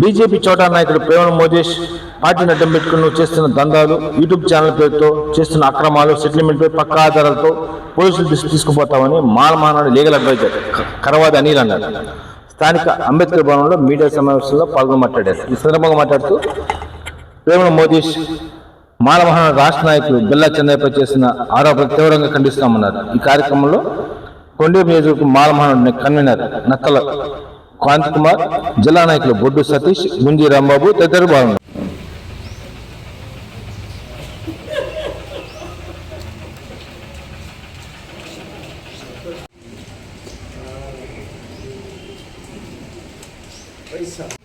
BJP చోటా నాయకుడు ప్రేమ మోదీష్ పార్టీని అడ్డం పెట్టుకుని చేస్తున్న దందాలు యూట్యూబ్ ఛానల్ పేరుతో చేస్తున్న అక్రమాలు సెటిల్మెంట్ పై పక్కా ఆధారాలతో పోలీసులు తీసుకుపోతామని మాలమానాడు లీగల్ అడ్వైజర్ కరవాది అనిల్ అన్నారు స్థానిక అంబేద్కర్ భవనంలో మీడియా సమావేశంలో పాల్గొని మాట్లాడారు. ఈ సందర్భంగా మాట్లాడుతూ ప్రేమల మోదీష్ మాలమహానాడు రాష్ట్ర నాయకులు బిల్లా చెన్నైపై చేసిన ఆరోపణలు తీవ్రంగా ఖండిస్తామన్నారు ఈ కార్యక్రమంలో కొండేపు నియోజకవర్గం మాలమహానాడు కన్వీనర్ నక్కల కాంతి కుమార్ జిల్లా నాయకులు బొడ్డు సతీష్ గుంజి రాంబాబు తదితరులు పాల్గొన్నారు ఆ,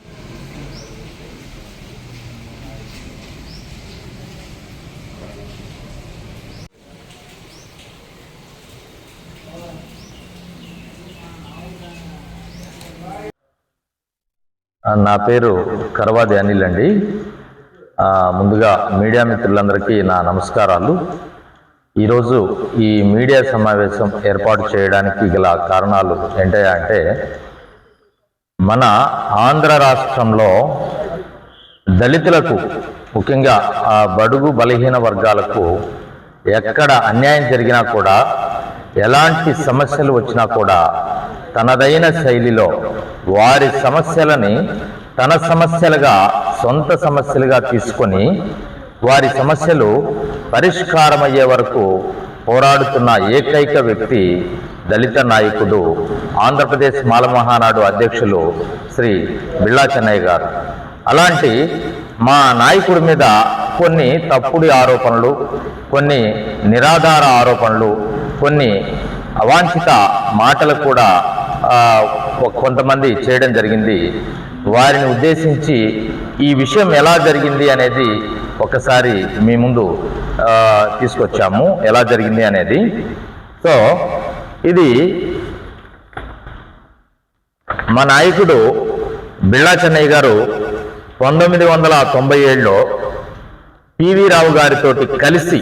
నా పేరు కరవాది అనిల్ అండి. ముందుగా మీడియా మిత్రులందరికీ నా నమస్కారాలు. ఈరోజు ఈ మీడియా సమావేశం ఏర్పాటు చేయడానికి గల కారణాలు ఏంటయ్యా అంటే మన ఆంధ్ర రాష్ట్రంలో దళితులకు ముఖ్యంగా ఆ బడుగు బలహీన వర్గాలకు ఎక్కడ అన్యాయం జరిగినా కూడా ఎలాంటి సమస్యలు వచ్చినా కూడా తనదైన శైలిలో వారి సమస్యలని తన సమస్యలుగా సొంత సమస్యలుగా తీసుకొని వారి సమస్యలు పరిష్కారమయ్యే వరకు పోరాడుతున్న ఏకైక వ్యక్తి దళిత నాయకుడు ఆంధ్రప్రదేశ్ మాలమహానాడు అధ్యక్షులు శ్రీ బిళ్ళా చెన్నయ్య గారు. అలాంటి మా నాయకుడి మీద కొన్ని తప్పుడు ఆరోపణలు కొన్ని నిరాధార ఆరోపణలు కొన్ని అవాంఛిత మాటలు కూడా కొంతమంది చేయడం జరిగింది. వారిని ఉద్దేశించి ఈ విషయం ఎలా జరిగింది అనేది ఒకసారి మీ ముందు తీసుకొచ్చాము. ఎలా జరిగింది అనేది. సో ఇది మా నాయకుడు బిళ్ళా చెన్నయ్య గారు పంతొమ్మిది వందల తొంభై ఏడులో పివి రావు గారితో కలిసి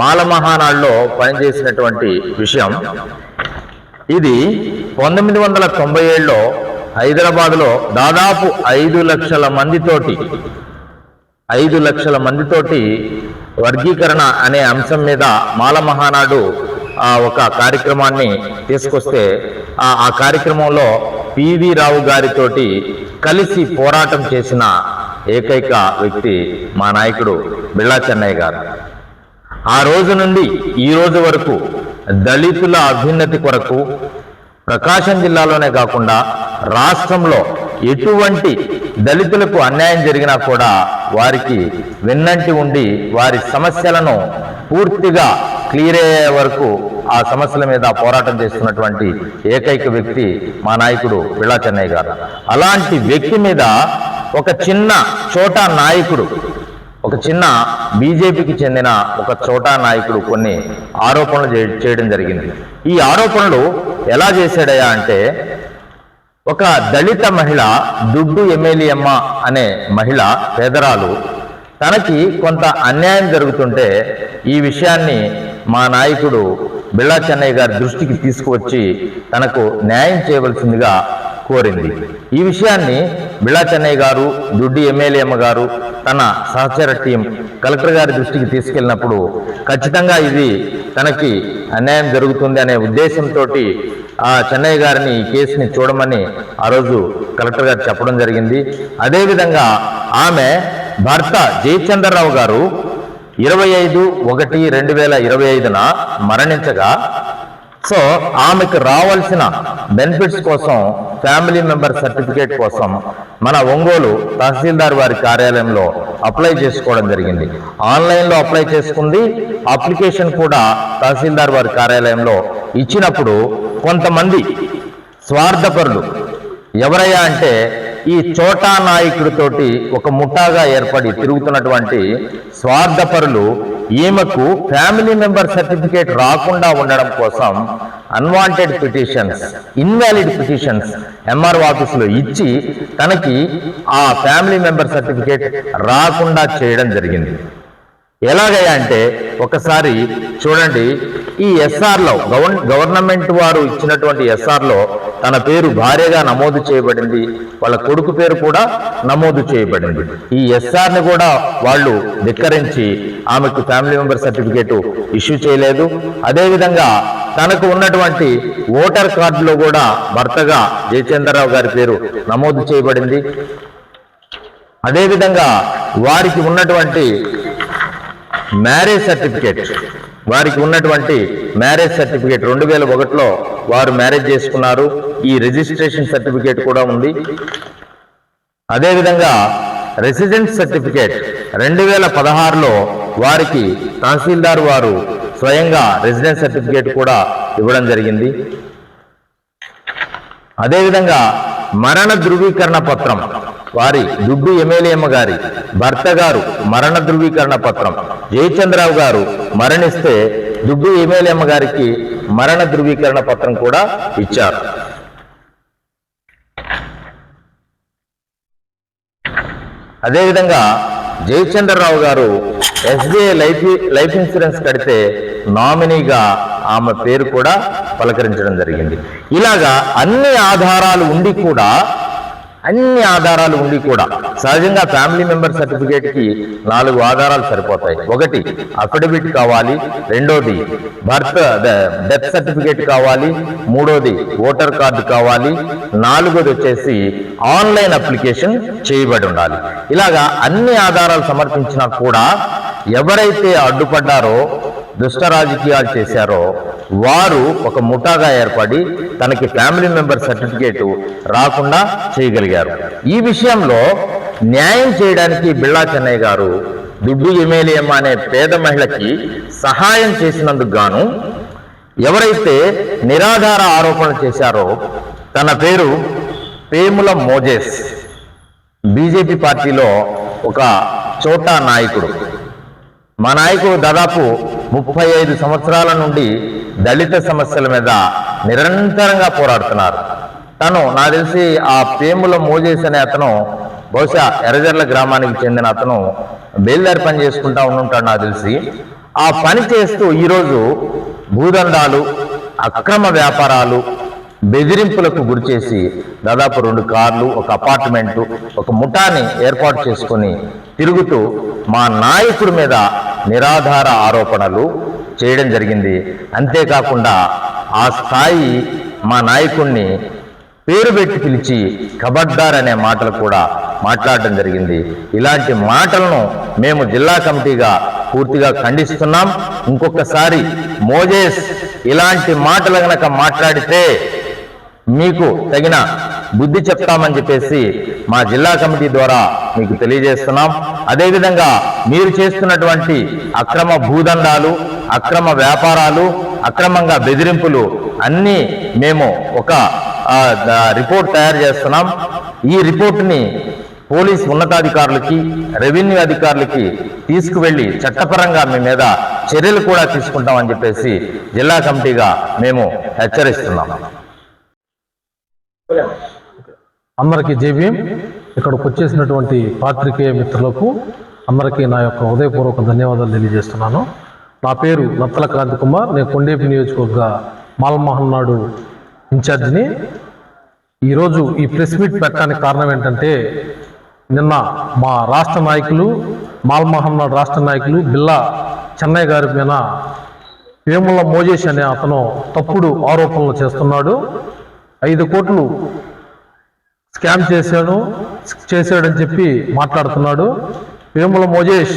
మాల మహానాడులో పనిచేసినటువంటి విషయం. ఇది పంతొమ్మిది వందల తొంభై ఏడులో హైదరాబాద్లో దాదాపు ఐదు లక్షల మందితోటి ఐదు లక్షల మందితోటి వర్గీకరణ అనే అంశం మీద మాల మహానాడు ఒక కార్యక్రమాన్ని తీసుకొస్తే ఆ ఆ కార్యక్రమంలో పివి రావు గారితోటి కలిసి పోరాటం చేసిన ఏకైక వ్యక్తి మా నాయకుడు బిళ్ళా చెన్నయ్య గారు. ఆ రోజు నుండి ఈ రోజు వరకు దళితుల అభ్యున్నతి కొరకు ప్రకాశం జిల్లాలోనే కాకుండా రాష్ట్రంలో ఎటువంటి దళితులకు అన్యాయం జరిగినా కూడా వారికి వెన్నంటి ఉండి వారి సమస్యలను పూర్తిగా క్లియర్ అయ్యే వరకు ఆ సమస్యల మీద పోరాటం చేస్తున్నటువంటి ఏకైక వ్యక్తి మా నాయకుడు విళా చెన్నయ్య గారు. అలాంటి వ్యక్తి మీద ఒక చిన్న చోటా నాయకుడు ఒక చిన్న బీజేపీకి చెందిన ఒక చోటా నాయకుడు కొన్ని ఆరోపణలు చేయడం జరిగింది. ఈ ఆరోపణలు ఎలా చేశాడయా అంటే ఒక దళిత మహిళ దుడ్డు ఎమ్మెల్యేమ్మ అనే మహిళ పేదరాలు తనకి కొంత అన్యాయం జరుగుతుంటే ఈ విషయాన్ని మా నాయకుడు బిళ్ళా చెన్నయ్య గారి దృష్టికి తీసుకువచ్చి తనకు న్యాయం చేయవలసిందిగా కోరింది. ఈ విషయాన్ని బిళా చెన్నయ్య గారు దుడ్డి ఎమ్మెల్యేమ్మ గారు తన సహచర టీం కలెక్టర్ గారి దృష్టికి తీసుకెళ్ళినప్పుడు ఖచ్చితంగా ఇది తనకి అన్యాయం జరుగుతుంది అనే ఉద్దేశంతో ఆ చెన్నయ్య గారిని ఈ కేసుని చూడమని ఆ రోజు కలెక్టర్ గారు చెప్పడం జరిగింది. అదేవిధంగా ఆమె భర్త జయచంద్రరావు గారు ఇరవై ఐదు ఒకటి రెండు వేల ఇరవై ఐదున మరణించగా సో ఆమెకు రావాల్సిన బెనిఫిట్స్ కోసం ఫ్యామిలీ మెంబర్ సర్టిఫికేట్ కోసం మన ఒంగోలు తహసీల్దార్ వారి కార్యాలయంలో అప్లై చేసుకోవడం జరిగింది. ఆన్లైన్లో అప్లై చేసుకుంది. అప్లికేషన్ కూడా తహసీల్దార్ వారి కార్యాలయంలో ఇచ్చినప్పుడు కొంతమంది స్వార్థపరులు ఎవరయ్యా అంటే ఈ చోటా నాయకుడితోటి ఒక ముఠాగా ఏర్పడి తిరుగుతున్నటువంటి స్వార్థపరులు ఈమెకు ఫ్యామిలీ మెంబర్ సర్టిఫికేట్ రాకుండా ఉండడం కోసం unwanted petitions invalid petitions MRO ఆఫీసులో ఇచ్చి తనకి ఆ ఫ్యామిలీ మెంబర్ సర్టిఫికేట్ రాకుండా చేయడం జరిగింది. ఎలాగయ్యా అంటే ఒకసారి చూడండి ఈ ఎస్ఆర్లో గవర్న గవర్నమెంట్ వారు ఇచ్చినటువంటి ఎస్ఆర్లో తన పేరు భార్యగా నమోదు చేయబడింది వాళ్ళ కొడుకు పేరు కూడా నమోదు చేయబడింది. ఈ ఎస్ఆర్ని కూడా వాళ్ళు ధిక్కరించి ఆమెకు ఫ్యామిలీ మెంబర్ సర్టిఫికేట్ ఇష్యూ చేయలేదు. అదేవిధంగా తనకు ఉన్నటువంటి ఓటర్ కార్డులో కూడా భర్తగా జయచంద్రరావు గారి పేరు నమోదు చేయబడింది. అదేవిధంగా వారికి ఉన్నటువంటి మ్యారేజ్ సర్టిఫికేట్ వారికి ఉన్నటువంటి మ్యారేజ్ సర్టిఫికేట్ రెండు వేల ఒకటిలో వారు మ్యారేజ్ చేసుకున్నారు. ఈ రిజిస్ట్రేషన్ సర్టిఫికేట్ కూడా ఉంది. అదేవిధంగా రెసిడెంట్ సర్టిఫికేట్ రెండు వేల పదహారులో వారికి తహసీల్దార్ వారు స్వయంగా రెసిడెన్స్ సర్టిఫికేట్ కూడా ఇవ్వడం జరిగింది. అదేవిధంగా మరణ ధృవీకరణ పత్రం వారి దుడ్డు ఎమ్మెల్యేమ్మ గారి భర్త గారు మరణ ధృవీకరణ పత్రం జయచంద్రరావు గారు మరణిస్తే దుడ్డు ఎమ్మెల్యేమ్మ గారికి మరణ ధృవీకరణ పత్రం కూడా ఇచ్చారు. అదేవిధంగా జయచంద్రరావు గారు ఎస్బీఐ లైఫ్ లైఫ్ ఇన్సూరెన్స్ కడితే నామినీగా ఆమె పేరు కూడా పలకరించడం జరిగింది. ఇలాగా అన్ని ఆధారాలు ఉండి కూడా అన్ని ఆధారాలు ఉండి కూడా. సహజంగా ఫ్యామిలీ మెంబర్ సర్టిఫికేట్కి నాలుగు ఆధారాలు సరిపోతాయి. ఒకటి అఫిడవిట్ కావాలి. రెండోది బర్త్ డెత్ సర్టిఫికేట్ కావాలి. మూడోది ఓటర్ కార్డు కావాలి. నాలుగోది వచ్చేసి ఆన్లైన్ అప్లికేషన్ చేయబడి ఉండాలి. ఇలాగా అన్ని ఆధారాలు సమర్పించినా కూడా ఎవరైతే అడ్డుపడ్డారో దుష్ట రాజకీయాలు చేశారో వారు ఒక ముఠాగా ఏర్పడి తనకి ఫ్యామిలీ మెంబర్ సర్టిఫికేట్ రాకుండా చేయగలిగారు. ఈ విషయంలో న్యాయం చేయడానికి బిళ్ళా చెన్నయ్య గారు దుడ్డు ఎమ్మెల్యేమ్మ అనే పేద మహిళకి సహాయం చేసినందుకు గాను ఎవరైతే నిరాధార ఆరోపణలు చేశారో తన పేరు పేముల మోజేస్. బీజేపీ పార్టీలో ఒక చోటా నాయకుడు. మా నాయకుడు దాదాపు ముప్పై ఐదు సంవత్సరాల నుండి దళిత సమస్యల మీద నిరంతరంగా పోరాడుతున్నారు. తను నా తెలిసి ఆ పేముల మోజేస్ అనే అతను బహుశా ఎర్రజర్ల గ్రామానికి చెందిన అతను బేల్దారి పని చేసుకుంటా ఉండుంటాడు నాకు తెలిసి. ఆ పని చేస్తూ ఈరోజు భూదండాలు అక్రమ వ్యాపారాలు బెదిరింపులకు గురిచేసి దాదాపు రెండు కార్లు ఒక అపార్ట్మెంటు ఒక ముఠాని ఏర్పాటు చేసుకొని తిరుగుతూ మా నాయకుడి మీద నిరాధార ఆరోపణలు చేయడం జరిగింది. అంతేకాకుండా ఆ స్థాయి మా నాయకుణ్ణి పేరు పెట్టి పిలిచి కబడ్దార్ అనే మాటలు కూడా మాట్లాడడం జరిగింది. ఇలాంటి మాటలను మేము జిల్లా కమిటీగా పూర్తిగా ఖండిస్తున్నాం. ఇంకొకసారి మోజేస్ ఇలాంటి మాటలు గనక మాట్లాడితే మీకు తగిన బుద్ధి చెప్తామని చెప్పేసి మా జిల్లా కమిటీ ద్వారా మీకు తెలియజేస్తున్నాం. అదేవిధంగా మీరు చేస్తున్నటువంటి అక్రమ భూదండాలు అక్రమ వ్యాపారాలు అక్రమంగా బెదిరింపులు అన్నీ మేము ఒక రిపోర్ట్ తయారు చేస్తున్నాం. ఈ రిపోర్ట్ని పోలీస్ ఉన్నతాధికారులకి రెవెన్యూ అధికారులకి తీసుకువెళ్ళి చట్టపరంగా మీ మీద చర్యలు కూడా తీసుకుంటామని చెప్పేసి జిల్లా కమిటీగా మేము హెచ్చరిస్తున్నాం. అందరికీ జేబీఎం. ఇక్కడికి వచ్చేసినటువంటి పాత్రికేయ మిత్రులకు అందరికీ నా యొక్క హృదయపూర్వక ధన్యవాదాలు తెలియజేస్తున్నాను. నా పేరు నత్తల క్రాంతి కుమార్ నేను కొండేపి నియోజకవర్గ మాల్మోహన్ నాడు ఇన్ఛార్జిని. ఈరోజు ఈ ప్రెస్ మీట్ పెట్టడానికి కారణం ఏంటంటే నిన్న మా రాష్ట్ర నాయకులు మాల్మోహన్ నాడు రాష్ట్ర నాయకులు బిల్లా చెన్నయ్య గారి మీద వేముల మోజేష్ అనే అతను తప్పుడు ఆరోపణలు చేస్తున్నాడు. ఐదు కోట్లు స్కామ్ చేశాడు చేశాడని చెప్పి మాట్లాడుతున్నాడు. వేముల మోజేష్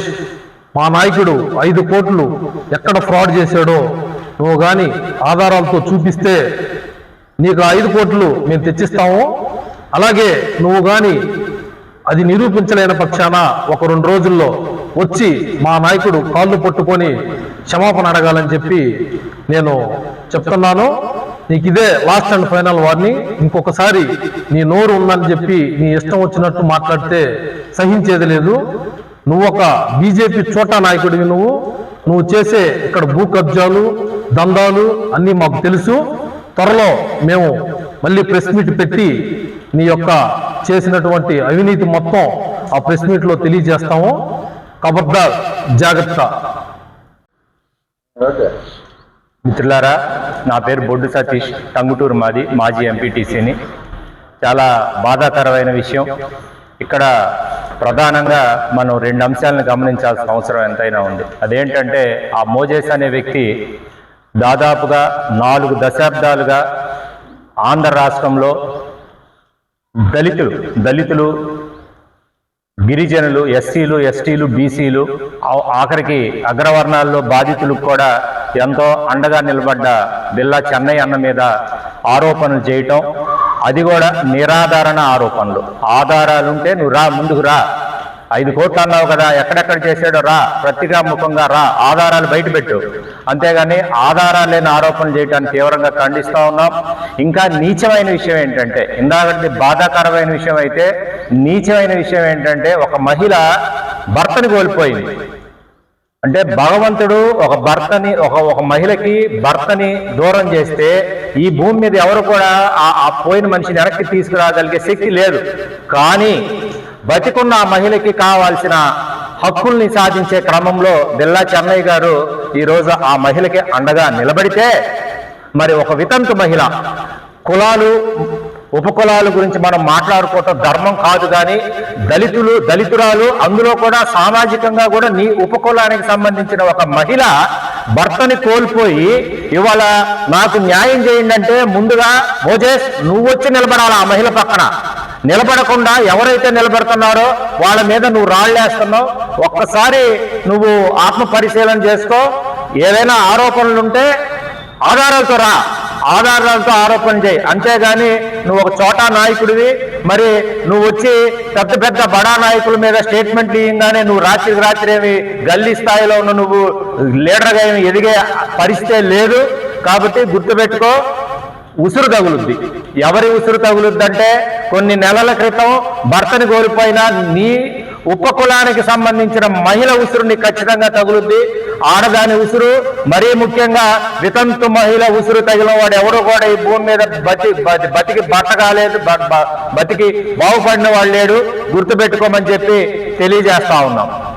మా నాయకుడు ఐదు కోట్లు ఎక్కడ ఫ్రాడ్ చేశాడో నువ్వు కానీ ఆధారాలతో చూపిస్తే నీకు ఆ ఐదు కోట్లు మేము తెచ్చిస్తాము. అలాగే నువ్వు కానీ అది నిరూపించలేని పక్షాన ఒక రెండు రోజుల్లో వచ్చి మా నాయకుడు కాళ్ళు పట్టుకొని క్షమాపణ అడగాలని చెప్పి నేను చెప్తున్నాను. నీకు ఇదే లాస్ట్ అండ్ ఫైనల్ వార్నింగ్ ఇంకొకసారి నీ నోరు ఉందని చెప్పి నీ ఇష్టం వచ్చినట్టు మాట్లాడితే సహించేది లేదు. నువ్వు ఒక బీజేపీ చోటా నాయకుడివి నువ్వు. నువ్వు చేసే ఇక్కడ భూ కబ్జాలు దందాలు అన్నీ మాకు తెలుసు. త్వరలో మేము మళ్ళీ ప్రెస్ మీట్ పెట్టి నీ యొక్క చేసినటువంటి అవినీతి మొత్తం ఆ ప్రెస్ మీట్లో తెలియజేస్తాము. కబర్దార్ జాగ్రత్త. మిత్రులారా నా పేరు బొడ్డు సతీష్ టంగుటూరు మాది మాజీ ఎంపీటీసీని చాలా బాధాకరమైన విషయం. ఇక్కడ ప్రధానంగా మనం రెండు అంశాలను గమనించాల్సిన అవసరం ఎంతైనా ఉంది. అదేంటంటే ఆ మోజేస్ అనే వ్యక్తి దాదాపుగా నాలుగు దశాబ్దాలుగా ఆంధ్ర రాష్ట్రంలో దళితులు దళితులు గిరిజనులు ఎస్సీలు ఎస్టీలు బీసీలు ఆఖరికి అగ్రవర్ణాల్లో బాధితులకు కూడా ఎంతో అండగా నిలబడ్డ బిల్లా చెన్నై అన్న మీద ఆరోపణలు చేయటం అది కూడా నిరాధారణ ఆరోపణలు. ఆధారాలుంటే నువ్వు రా ముందుకు రా. ఐదు కోట్లు అన్నావు కదా ఎక్కడెక్కడ చేశాడో రా ప్రతికాముఖంగా రా ఆధారాలు బయటపెట్టు అంతేగాని ఆధారాలు లేని ఆరోపణలు చేయడానికి తీవ్రంగా ఖండిస్తూ ఉన్నాం. ఇంకా నీచమైన విషయం ఏంటంటే ఇందాకటి బాధాకరమైన విషయం అయితే నీచమైన విషయం ఏంటంటే ఒక మహిళ భర్తను కోల్పోయింది. అంటే భగవంతుడు ఒక భర్తని ఒక ఒక మహిళకి భర్తని దూరం చేస్తే ఈ భూమి మీద ఎవరు కూడా ఆ- ఆ పోయిన మనిషిని వెనక్కి తీసుకురాగలిగే శక్తి లేదు. కానీ బతికున్న ఆ మహిళకి కావాల్సిన హక్కుల్ని సాధించే క్రమంలో బిల్లా చెన్నయ్య గారు ఈరోజు ఆ మహిళకి అండగా నిలబడితే మరి ఒక వితంతు మహిళ కులాలు ఉపకులాల గురించి మనం మాట్లాడుకోవటం ధర్మం కాదు కానీ దళితులు దళితురాలు అందులో కూడా సామాజికంగా కూడా నీ ఉపకులానికి సంబంధించిన ఒక మహిళ భర్తని కోల్పోయి ఇవాళ నాకు న్యాయం చేయండి అంటే ముందుగా మోజేస్ నువ్వు వచ్చి నిలబడాలి ఆ మహిళ పక్కన. నిలబడకుండా ఎవరైతే నిలబడుతున్నారో వాళ్ళ మీద నువ్వు రాళ్ళేస్తున్నావు. ఒక్కసారి నువ్వు ఆత్మ పరిశీలన చేసుకో. ఏదైనా ఆరోపణలు ఉంటే ఆధారాలతో రా. ఆధారాలతో ఆరోపణ చేయి. అంతేగాని నువ్వు ఒక చోటా నాయకుడివి మరి నువ్వు వచ్చి పెద్ద పెద్ద బడా నాయకుల మీద స్టేట్మెంట్లు ఇయ్యంగానే నువ్వు రాత్రికి రాత్రి ఏమి గల్లీ స్థాయిలో ఉన్న నువ్వు లీడర్గా ఏమి ఎదిగే పరిస్థితే లేదు. కాబట్టి గుర్తుపెట్టుకో ఉసురు తగులుద్ది. ఎవరి ఉసురు తగులుద్దంటే కొన్ని నెలల క్రితం భర్తని కోల్పోయిన నీ ఉపకులానికి సంబంధించిన మహిళ ఉసురుని ఖచ్చితంగా తగులుద్ది. ఆడదాని ఉసురు మరీ ముఖ్యంగా వితంతు మహిళ ఉసురు తగిలిన వాడు ఎవరు కూడా ఈ భూమి మీద బతి బతి- బతికి బట్ట కాలేదు బతికి బాగుపడిన వాళ్ళు లేడు. గుర్తుపెట్టుకోమని చెప్పి తెలియజేస్తా ఉన్నాం.